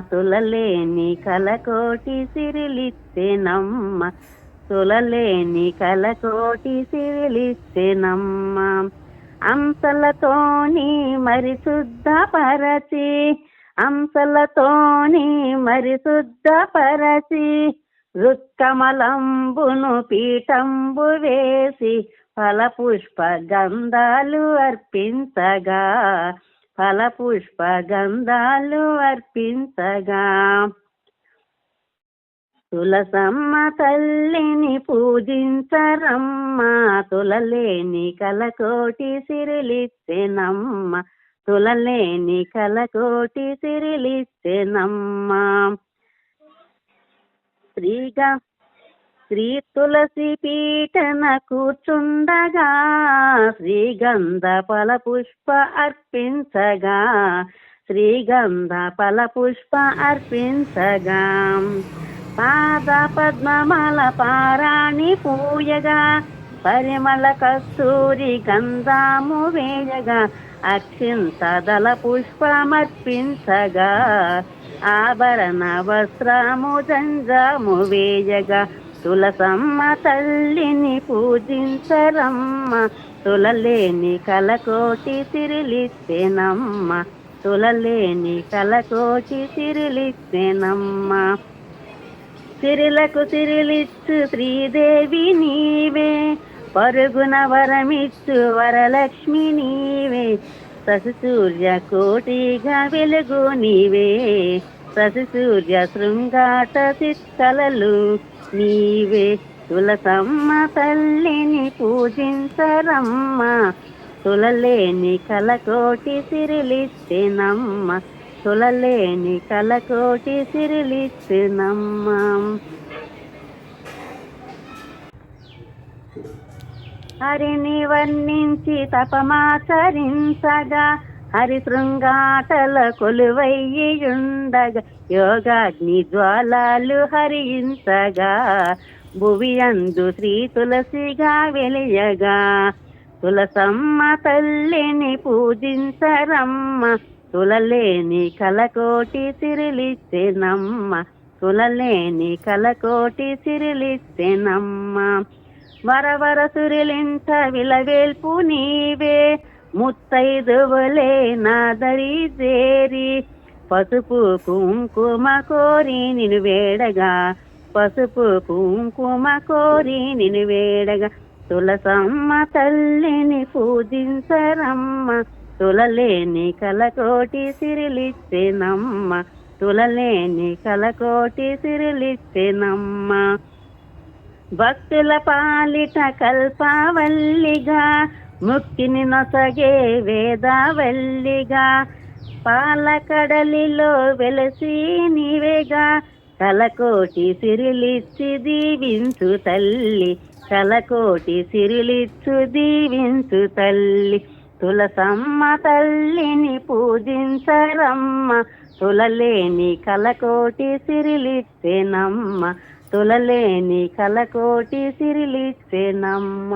తులలేని కలకోటి సిరిలిత్తెనమ్మ తులలేని కలకోటి సిరిలిత్తెనమ్మ అంశలతోని మరి శుద్ధపరచి అంశలతోని మరి శుద్ధపరచి రుక్కమలంబును పీఠంబు వేసి ఫలపుష్ప గంధాలు అర్పించగా. ఫల పుష్ప గంధాలు అర్పించగా. తులసమ్మ తల్లిని పూజించరమ్మ తులలేని కలకోటి సిరిలిత్తెనమ్మ తులలేని కలకోటి సిరిలిత్తెనమ్మ శ్రీగా శ్రీ తులసి పీఠన కూర్చుండగా శ్రీగంధ ఫల పుష్ప అర్పించగా శ్రీగంధ ఫల పుష్ప అర్పించగా. పాద పద్మమల పారాణి పూయగా పరిమళ కస్తూరి గంధాము వేయగా అక్షింతదల పుష్పమర్పించగా ఆభరణ వస్త్రము జంజాము వేయగా. తులసమ్మ తల్లిని పూజించరమ్మ తులలేని కలకోటి తిరిలిస్తేనమ్మ తులలేని కలకోటి తిరిలిస్తేనమ్మ సిరిలకు సిరిలిచ్చు శ్రీదేవి నీవే పరుగున వరమిచ్చు వరలక్ష్మి నీవే ససి సూర్య కోటిగా వెలుగు నీవే ససి సూర్య శృంగాట చిత్తలలు నీవే తులసమ్మ తల్లిని పూజించరమ్మ. తులలేని కలకోటి సిరిలిస్తేనమ్మ తులలేని కలకోటి సిరిలిస్తేనమ్మ హరిని వర్ణించి తపమాచరించగా హరి శృంగాటల కొలువయ్యుండగా యోగాగ్ని జ్వాలాలు హరించగా భువి అందు శ్రీ తులసిగా వెలియగా. తులసమ్మ తల్లిని పూజించరమ్మ తులలేని కలకోటి సిరిలిస్తేనమ్మ తులలేని కలకోటి సిరిలిస్తేనమ్మ వరవర సురిలించ విలవేల్పు నీవే ముత్తైదువులే నాదరి చేరి పసుపు కుంకుమ కోరి నిను వేడగా పసుపు కుంకుమ కోరి నిను వేడగా. తులసమ్మ తల్లిని పూజించరమ్మ తులలేని కలకోటి సిరిలిస్తేనమ్మ తులలేని కలకోటి సిరిలిస్తేనమ్మ భక్తుల పాలిట కల్పావల్లిగా ముక్తిని నొసగే వేదవల్లిగా పాలకడలిలో వెలసి నీవేగా కలకోటి సిరిలిచ్చు దీవించు తల్లి కలకోటి సిరిలిచ్చు దీవించు తల్లి. తులసమ్మ తల్లిని పూజించరమ్మ తులలేని కలకోటి సిరిలిచ్చేనమ్మ తులలేని కలకోటి సిరిలిచ్చేనమ్మ.